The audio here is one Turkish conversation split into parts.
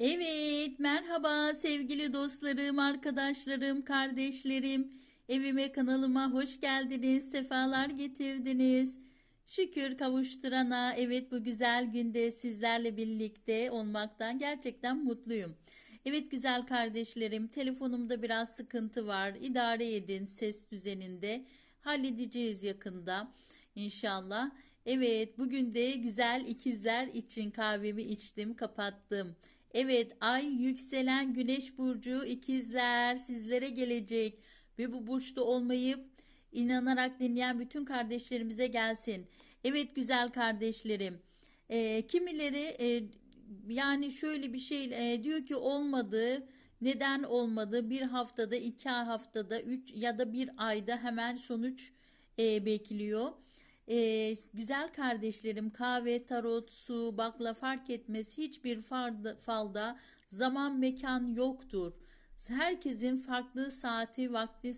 Evet, merhaba sevgili dostlarım, arkadaşlarım, kardeşlerim. Evime kanalıma hoş geldiniz, sefalar getirdiniz. Şükür kavuşturana, evet bu güzel günde sizlerle birlikte olmaktan gerçekten mutluyum. Evet güzel kardeşlerim, telefonumda biraz sıkıntı var. İdare edin ses düzeninde. Halledeceğiz yakında inşallah. Evet, bugün de güzel ikizler için kahvemi içtim, kapattım. Evet, ay yükselen güneş burcu ikizler sizlere gelecek ve bu burçta olmayıp inanarak dinleyen bütün kardeşlerimize gelsin. Evet güzel kardeşlerim. Ee, kimileri e, yani şöyle bir şey e, diyor ki olmadı. Neden olmadı? Bir haftada, iki haftada, üç ya da bir ayda hemen sonuç e, bekliyor. E, güzel kardeşlerim kahve, tarot, su, bakla fark etmez hiçbir farda, falda zaman mekan yoktur. Herkesin farklı saati, vakti,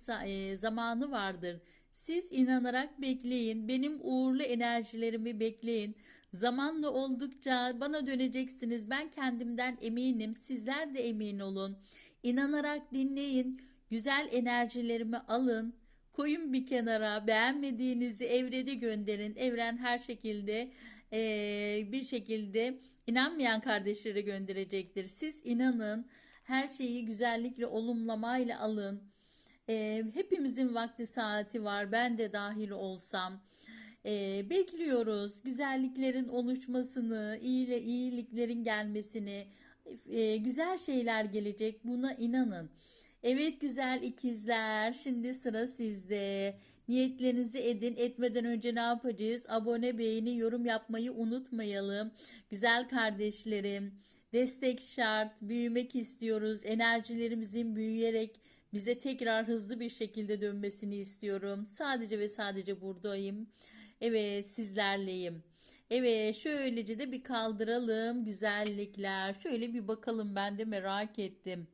zamanı vardır. Siz inanarak bekleyin. Benim uğurlu enerjilerimi bekleyin. Zamanla oldukça bana döneceksiniz. Ben kendimden eminim. Sizler de emin olun. İnanarak dinleyin. Güzel enerjilerimi alın. Koyun bir kenara. Beğenmediğinizi evrede gönderin. Evren her şekilde eee, bir şekilde inanmayan kardeşlere gönderecektir. Siz inanın. Her şeyi güzellikle, olumlamayla alın. Ee, hepimizin vakti saati var. Ben de dahil olsam. Ee, bekliyoruz güzelliklerin oluşmasını, iyile iyiliklerin gelmesini. Ee, güzel şeyler gelecek. Buna inanın. Evet güzel ikizler. Şimdi sıra sizde. Niyetlerinizi edin. Etmeden önce ne yapacağız? Abone, beğeni, yorum yapmayı unutmayalım. Güzel kardeşlerim. Destek şart. Büyümek istiyoruz. Enerjilerimizin büyüyerek bize tekrar hızlı bir şekilde dönmesini istiyorum. Sadece ve sadece buradayım. Evet, sizlerleyim. Evet, şöylece de bir kaldıralım güzellikler. Şöyle bir bakalım ben de merak ettim.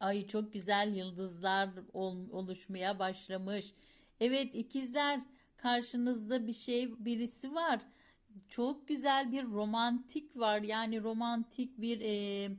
Ay çok güzel yıldızlar ol- oluşmaya başlamış. Evet ikizler karşınızda bir şey birisi var. Çok güzel bir romantik var. Yani romantik bir e,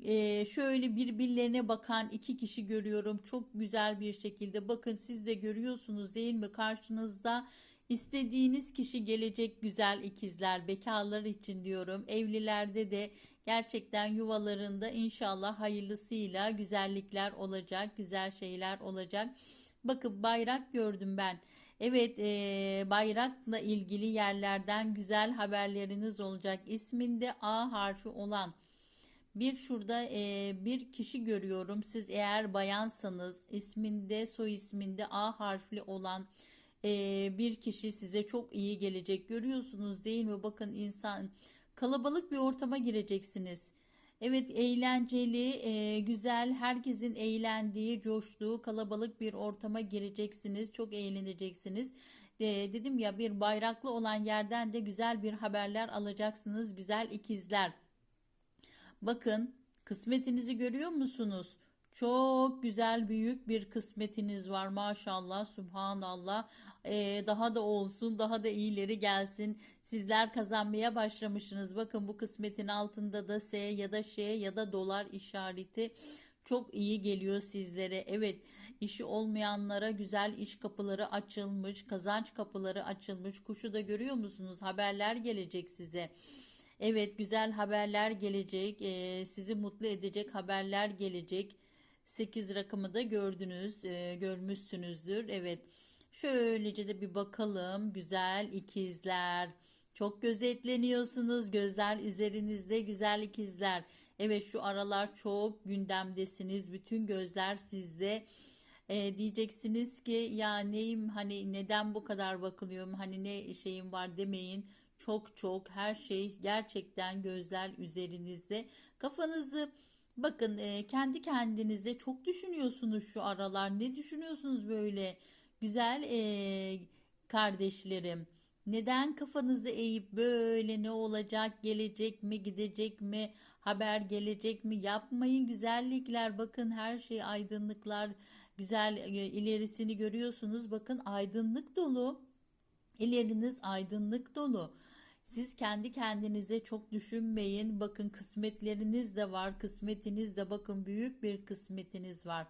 e, şöyle birbirlerine bakan iki kişi görüyorum. Çok güzel bir şekilde. Bakın siz de görüyorsunuz değil mi? Karşınızda istediğiniz kişi gelecek güzel ikizler. Bekarlar için diyorum. Evlilerde de gerçekten yuvalarında inşallah hayırlısıyla güzellikler olacak. Güzel şeyler olacak. Bakın bayrak gördüm ben. Evet, e, bayrakla ilgili yerlerden güzel haberleriniz olacak. İsminde A harfi olan bir şurada e, bir kişi görüyorum. Siz eğer bayansanız isminde soy isminde A harfli olan bir kişi size çok iyi gelecek. Görüyorsunuz değil mi? Bakın insan kalabalık bir ortama gireceksiniz. Evet eğlenceli, güzel, herkesin eğlendiği, coştuğu kalabalık bir ortama gireceksiniz. Çok eğleneceksiniz. Dedim ya bir bayraklı olan yerden de güzel bir haberler alacaksınız. Güzel ikizler. Bakın kısmetinizi görüyor musunuz? Çok güzel büyük bir kısmetiniz var maşallah subhanallah Ee, daha da olsun daha da iyileri gelsin sizler kazanmaya başlamışsınız bakın bu kısmetin altında da S ya da Ş ya da dolar işareti çok iyi geliyor sizlere evet işi olmayanlara güzel iş kapıları açılmış kazanç kapıları açılmış kuşu da görüyor musunuz haberler gelecek size Evet güzel haberler gelecek. Ee, sizi mutlu edecek haberler gelecek. 8 rakamı da gördünüz, e, görmüşsünüzdür. Evet. Şöylece de bir bakalım. Güzel ikizler. Çok gözetleniyorsunuz. Gözler üzerinizde güzel ikizler. Evet şu aralar çok gündemdesiniz. Bütün gözler sizde. E, diyeceksiniz ki ya neyim hani neden bu kadar bakılıyorum hani ne şeyim var demeyin. Çok çok her şey gerçekten gözler üzerinizde. Kafanızı bakın e, kendi kendinize çok düşünüyorsunuz şu aralar. Ne düşünüyorsunuz böyle güzel e, kardeşlerim? Neden kafanızı eğip böyle ne olacak, gelecek mi, gidecek mi, haber gelecek mi? Yapmayın güzellikler. Bakın her şey aydınlıklar, güzel ilerisini görüyorsunuz. Bakın aydınlık dolu. İleriniz aydınlık dolu. Siz kendi kendinize çok düşünmeyin. Bakın kısmetleriniz de var. Kısmetiniz de bakın büyük bir kısmetiniz var.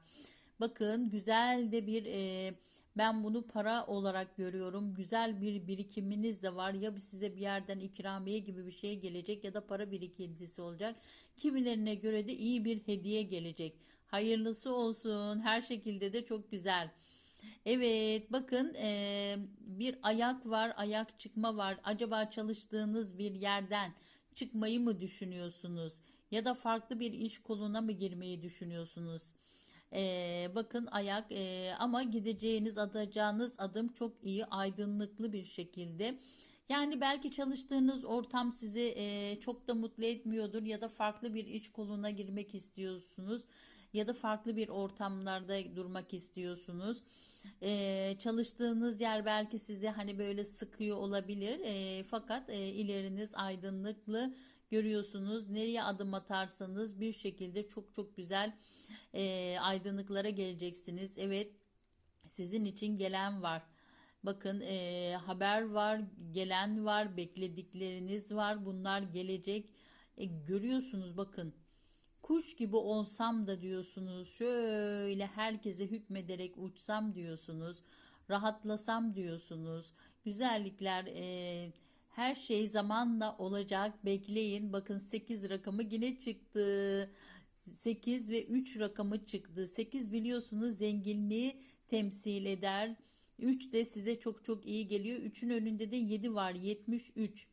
Bakın güzel de bir e, ben bunu para olarak görüyorum. Güzel bir birikiminiz de var. Ya size bir yerden ikramiye gibi bir şey gelecek ya da para birikintisi olacak. Kimilerine göre de iyi bir hediye gelecek. Hayırlısı olsun. Her şekilde de çok güzel. Evet bakın bir ayak var ayak çıkma var acaba çalıştığınız bir yerden çıkmayı mı düşünüyorsunuz ya da farklı bir iş koluna mı girmeyi düşünüyorsunuz Eee, bakın ayak eee, ama gideceğiniz atacağınız adım çok iyi aydınlıklı bir şekilde yani belki çalıştığınız ortam sizi eee, çok da mutlu etmiyordur ya da farklı bir iş koluna girmek istiyorsunuz ya da farklı bir ortamlarda durmak istiyorsunuz. Ee, çalıştığınız yer belki sizi hani böyle sıkıyor olabilir. Ee, fakat e, ileriniz aydınlıklı görüyorsunuz. Nereye adım atarsanız bir şekilde çok çok güzel e, aydınlıklara geleceksiniz. Evet, sizin için gelen var. Bakın e, haber var, gelen var, bekledikleriniz var. Bunlar gelecek. E, görüyorsunuz bakın. Kuş gibi olsam da diyorsunuz. Şöyle herkese hükmederek uçsam diyorsunuz. Rahatlasam diyorsunuz. Güzellikler e, her şey zamanla olacak. Bekleyin. Bakın 8 rakamı yine çıktı. 8 ve 3 rakamı çıktı. 8 biliyorsunuz zenginliği temsil eder. 3 de size çok çok iyi geliyor. 3'ün önünde de 7 var. 73.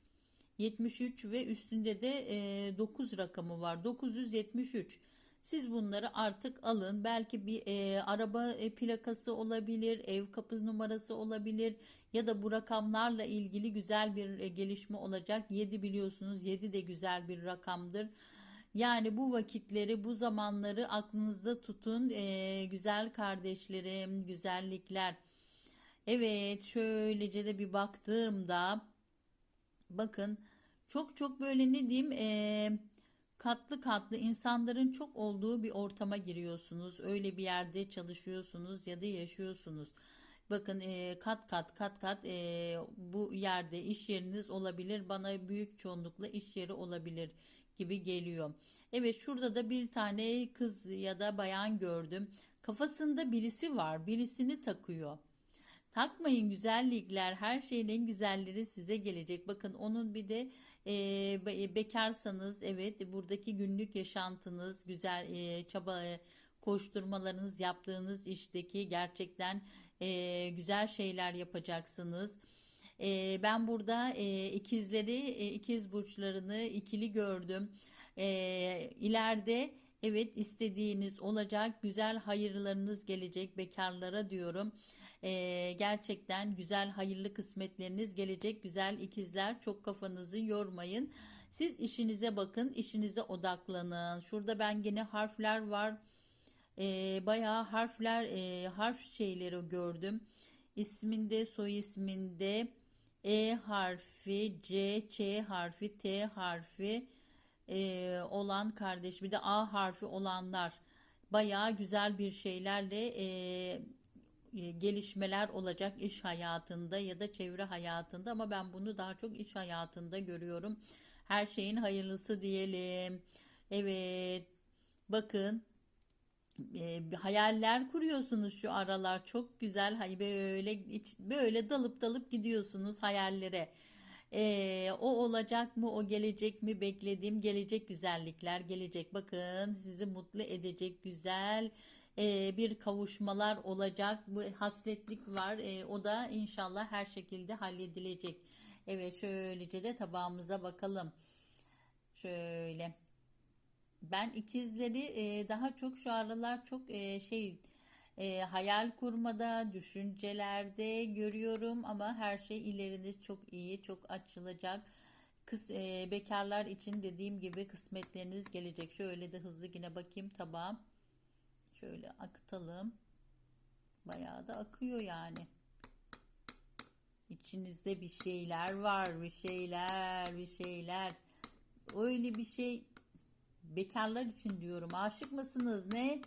73 ve üstünde de e, 9 rakamı var. 973. Siz bunları artık alın. Belki bir e, araba e, plakası olabilir, ev kapı numarası olabilir ya da bu rakamlarla ilgili güzel bir e, gelişme olacak. 7 biliyorsunuz. 7 de güzel bir rakamdır. Yani bu vakitleri, bu zamanları aklınızda tutun. E, güzel kardeşlerim, güzellikler. Evet, şöylece de bir baktığımda Bakın çok çok böyle ne diyeyim eee, katlı katlı insanların çok olduğu bir ortama giriyorsunuz. Öyle bir yerde çalışıyorsunuz ya da yaşıyorsunuz. Bakın eee, kat kat kat kat eee, bu yerde iş yeriniz olabilir. Bana büyük çoğunlukla iş yeri olabilir gibi geliyor. Evet şurada da bir tane kız ya da bayan gördüm. Kafasında birisi var. Birisini takıyor. Takmayın güzellikler. Her şeyin en güzelleri size gelecek. Bakın onun bir de e, be- bekarsanız evet buradaki günlük yaşantınız güzel çaba koşturmalarınız yaptığınız işteki gerçekten güzel şeyler yapacaksınız. Ben burada ikizleri ikiz burçlarını ikili gördüm. E, ileride evet istediğiniz olacak güzel hayırlarınız gelecek bekarlara diyorum. Ee, gerçekten güzel hayırlı kısmetleriniz gelecek güzel ikizler çok kafanızı yormayın. Siz işinize bakın işinize odaklanın. Şurada ben gene harfler var. Ee, bayağı harfler e, harf şeyleri gördüm. İsminde soy isminde E harfi C Ç harfi T harfi e, olan kardeş bir de A harfi olanlar bayağı güzel bir şeylerle e, gelişmeler olacak iş hayatında ya da çevre hayatında ama ben bunu daha çok iş hayatında görüyorum. Her şeyin hayırlısı diyelim. Evet. Bakın e, hayaller kuruyorsunuz şu aralar çok güzel hani böyle böyle dalıp dalıp gidiyorsunuz hayallere. E, o olacak mı o gelecek mi beklediğim gelecek güzellikler gelecek bakın sizi mutlu edecek güzel e, bir kavuşmalar olacak. Bu hasretlik var. E, o da inşallah her şekilde halledilecek. Evet şöylece de tabağımıza bakalım. Şöyle. Ben ikizleri e, daha çok şu aralar çok e, şey e, hayal kurmada, düşüncelerde görüyorum ama her şey ileride çok iyi, çok açılacak. Kız, e, bekarlar için dediğim gibi kısmetleriniz gelecek. Şöyle de hızlı yine bakayım tabağa. Şöyle akıtalım. Bayağı da akıyor yani. İçinizde bir şeyler var, bir şeyler, bir şeyler. Öyle bir şey bekarlar için diyorum. Aşık mısınız ne?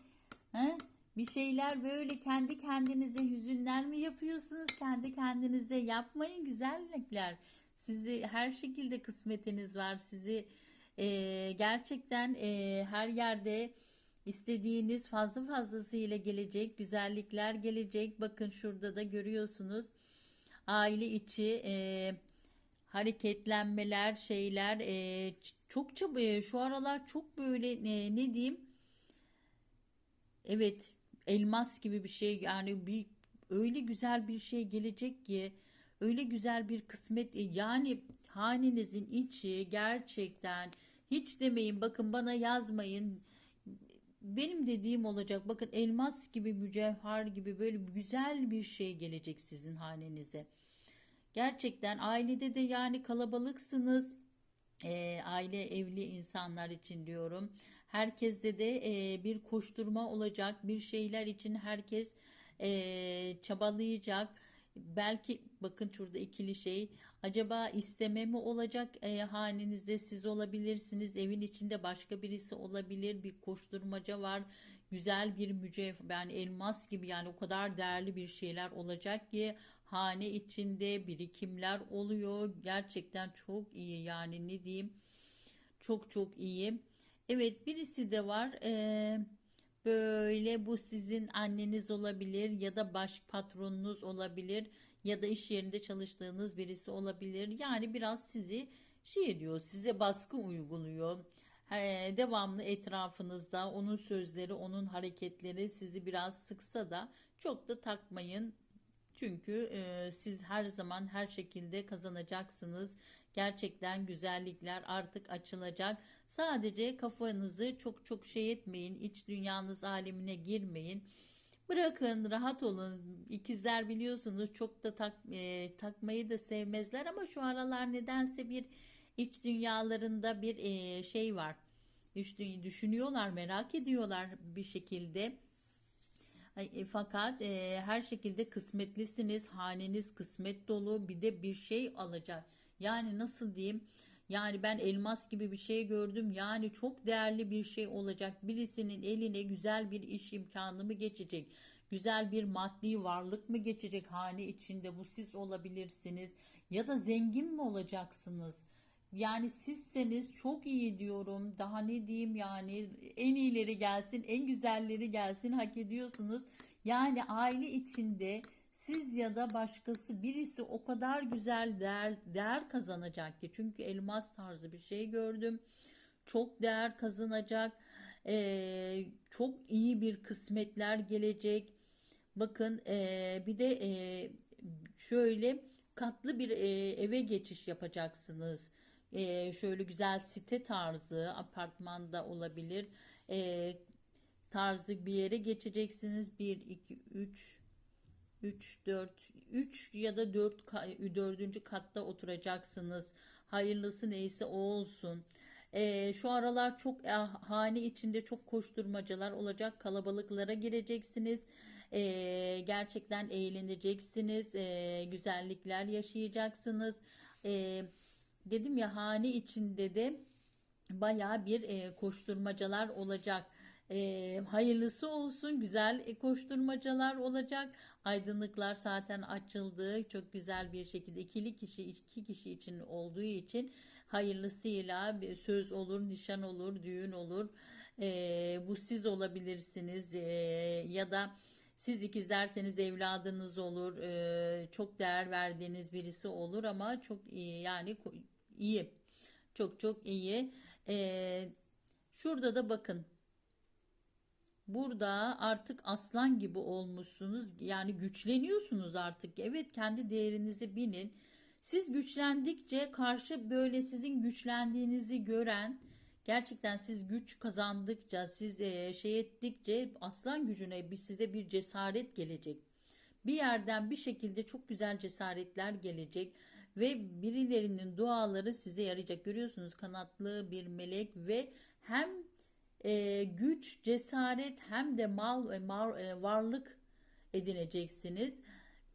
He? Bir şeyler böyle kendi kendinize hüzünler mi yapıyorsunuz? Kendi kendinize yapmayın güzellikler. Sizi her şekilde kısmetiniz var. Sizi e, gerçekten e, her yerde istediğiniz fazla fazlasıyla gelecek. Güzellikler gelecek. Bakın şurada da görüyorsunuz. Aile içi e, hareketlenmeler, şeyler e, çok çabuk e, şu aralar çok böyle e, ne diyeyim? Evet, elmas gibi bir şey yani bir öyle güzel bir şey gelecek ki öyle güzel bir kısmet e, yani hanenizin içi gerçekten hiç demeyin bakın bana yazmayın benim dediğim olacak bakın elmas gibi mücevher gibi böyle güzel bir şey gelecek sizin hanenize. Gerçekten ailede de yani kalabalıksınız. Eee, aile evli insanlar için diyorum. Herkeste de eee, bir koşturma olacak. Bir şeyler için herkes eee, çabalayacak. Belki bakın şurada ikili şey. Acaba isteme mi olacak eee, hanenizde siz olabilirsiniz. Evin içinde başka birisi olabilir. Bir koşturmaca var. Güzel bir mücevher yani elmas gibi yani o kadar değerli bir şeyler olacak ki hane içinde birikimler oluyor. Gerçekten çok iyi yani ne diyeyim çok çok iyi. Evet birisi de var eee, böyle bu sizin anneniz olabilir ya da baş patronunuz olabilir ya da iş yerinde çalıştığınız birisi olabilir. Yani biraz sizi şey ediyor size baskı uyguluyor. Eee, devamlı etrafınızda onun sözleri onun hareketleri sizi biraz sıksa da çok da takmayın. Çünkü e, siz her zaman her şekilde kazanacaksınız. Gerçekten güzellikler artık açılacak. Sadece kafanızı çok çok şey etmeyin. İç dünyanız alemine girmeyin. Bırakın rahat olun. İkizler biliyorsunuz çok da tak, e, takmayı da sevmezler ama şu aralar nedense bir iç dünyalarında bir e, şey var. Düş- Düşünüyorlar, merak ediyorlar bir şekilde. E, Fakat e, her şekilde kısmetlisiniz. Haneniz kısmet dolu. Bir de bir şey alacak. Yani nasıl diyeyim? Yani ben elmas gibi bir şey gördüm. Yani çok değerli bir şey olacak. Birisinin eline güzel bir iş imkanı mı geçecek? Güzel bir maddi varlık mı geçecek hane içinde? Bu siz olabilirsiniz. Ya da zengin mi olacaksınız? Yani sizseniz çok iyi diyorum. Daha ne diyeyim yani en iyileri gelsin, en güzelleri gelsin hak ediyorsunuz. Yani aile içinde siz ya da başkası birisi o kadar güzel değer, değer kazanacak ki. Çünkü elmas tarzı bir şey gördüm. Çok değer kazanacak. Ee, çok iyi bir kısmetler gelecek. Bakın eee, bir de eee, şöyle katlı bir eee, eve geçiş yapacaksınız. Eee, şöyle güzel site tarzı apartmanda olabilir. Eee, tarzı bir yere geçeceksiniz. Bir 2 3 3 4 3 ya da 4 dördüncü katta oturacaksınız. Hayırlısı neyse o olsun. Ee, şu aralar çok e, hane içinde çok koşturmacalar olacak. Kalabalıklara gireceksiniz. Ee, gerçekten eğleneceksiniz. Ee, güzellikler yaşayacaksınız. Ee, dedim ya hane içinde de Bayağı bir e, koşturmacalar olacak. E, hayırlısı olsun, güzel e, koşturmacalar olacak. Aydınlıklar zaten açıldı. Çok güzel bir şekilde ikili kişi, iki kişi için olduğu için hayırlısıyla söz olur, nişan olur, düğün olur. E, bu siz olabilirsiniz E, ya da siz ikizlerseniz evladınız olur. E, çok değer verdiğiniz birisi olur ama çok iyi yani iyi. Çok çok iyi. Ee, şurada da bakın. Burada artık aslan gibi olmuşsunuz. Yani güçleniyorsunuz artık. Evet kendi değerinizi bilin. Siz güçlendikçe karşı böyle sizin güçlendiğinizi gören gerçekten siz güç kazandıkça siz e, şey ettikçe aslan gücüne bir size bir cesaret gelecek. Bir yerden bir şekilde çok güzel cesaretler gelecek ve birilerinin duaları size yarayacak. Görüyorsunuz kanatlı bir melek ve hem e, güç, cesaret hem de mal, e, mal e, varlık edineceksiniz.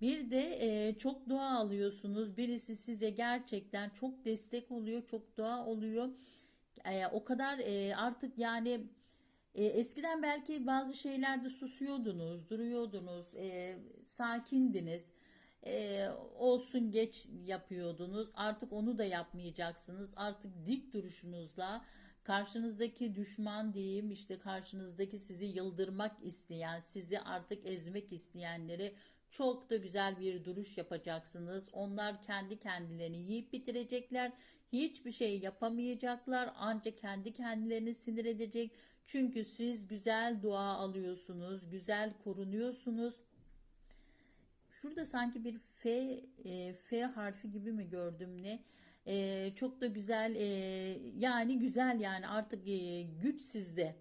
Bir de e, çok dua alıyorsunuz. Birisi size gerçekten çok destek oluyor, çok dua oluyor. E, o kadar e, artık yani e, eskiden belki bazı şeylerde susuyordunuz, duruyordunuz, e, sakindiniz. e, olsun geç yapıyordunuz. Artık onu da yapmayacaksınız. Artık dik duruşunuzla karşınızdaki düşman diyeyim işte karşınızdaki sizi yıldırmak isteyen, sizi artık ezmek isteyenleri çok da güzel bir duruş yapacaksınız. Onlar kendi kendilerini yiyip bitirecekler. Hiçbir şey yapamayacaklar. Ancak kendi kendilerini sinir edecek. Çünkü siz güzel dua alıyorsunuz, güzel korunuyorsunuz. Şurada sanki bir F, e, F harfi gibi mi gördüm ne? E, çok da güzel e, yani güzel yani artık e, güç sizde.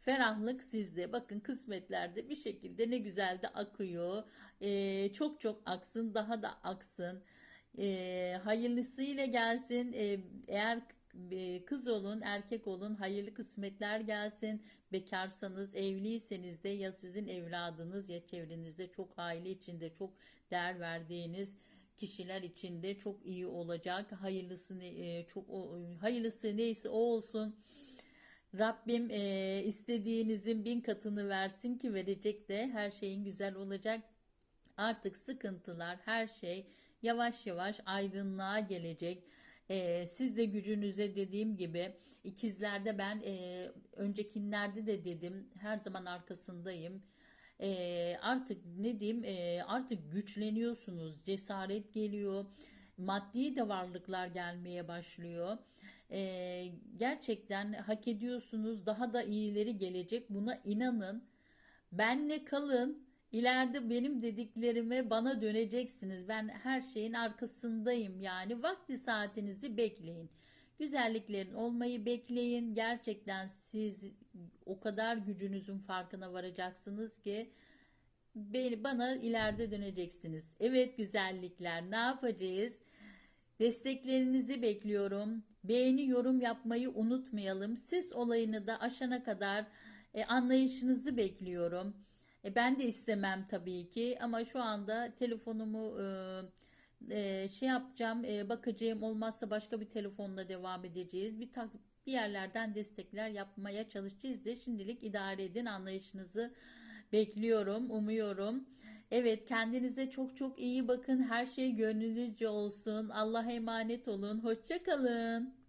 Ferahlık sizde. Bakın kısmetlerde bir şekilde ne güzel de akıyor. E, çok çok aksın daha da aksın. E, hayırlısıyla gelsin. E, eğer kız olun, erkek olun, hayırlı kısmetler gelsin. Bekarsanız, evliyseniz de ya sizin evladınız ya çevrenizde çok aile içinde çok değer verdiğiniz kişiler içinde çok iyi olacak. Hayırlısı e, çok hayırlısı neyse o olsun. Rabbim e, istediğinizin bin katını versin ki verecek de her şeyin güzel olacak. Artık sıkıntılar, her şey yavaş yavaş aydınlığa gelecek. Ee, siz de gücünüze dediğim gibi ikizlerde ben e, öncekinlerde de dedim her zaman arkasındayım. Ee, artık ne diyeyim e, artık güçleniyorsunuz, cesaret geliyor, maddi de varlıklar gelmeye başlıyor. Ee, gerçekten hak ediyorsunuz, daha da iyileri gelecek. Buna inanın. Benle kalın. İleride benim dediklerime bana döneceksiniz. Ben her şeyin arkasındayım. Yani vakti saatinizi bekleyin. Güzelliklerin olmayı bekleyin. Gerçekten siz o kadar gücünüzün farkına varacaksınız ki beni, bana ileride döneceksiniz. Evet güzellikler ne yapacağız? Desteklerinizi bekliyorum. Beğeni, yorum yapmayı unutmayalım. Siz olayını da aşana kadar e, anlayışınızı bekliyorum. E, ben de istemem tabii ki ama şu anda telefonumu e, e, şey yapacağım, e, bakacağım. Olmazsa başka bir telefonla devam edeceğiz. Bir tak, bir yerlerden destekler yapmaya çalışacağız de şimdilik idare edin anlayışınızı bekliyorum, umuyorum. Evet kendinize çok çok iyi bakın. Her şey gönlünüzce olsun. Allah'a emanet olun. Hoşça kalın.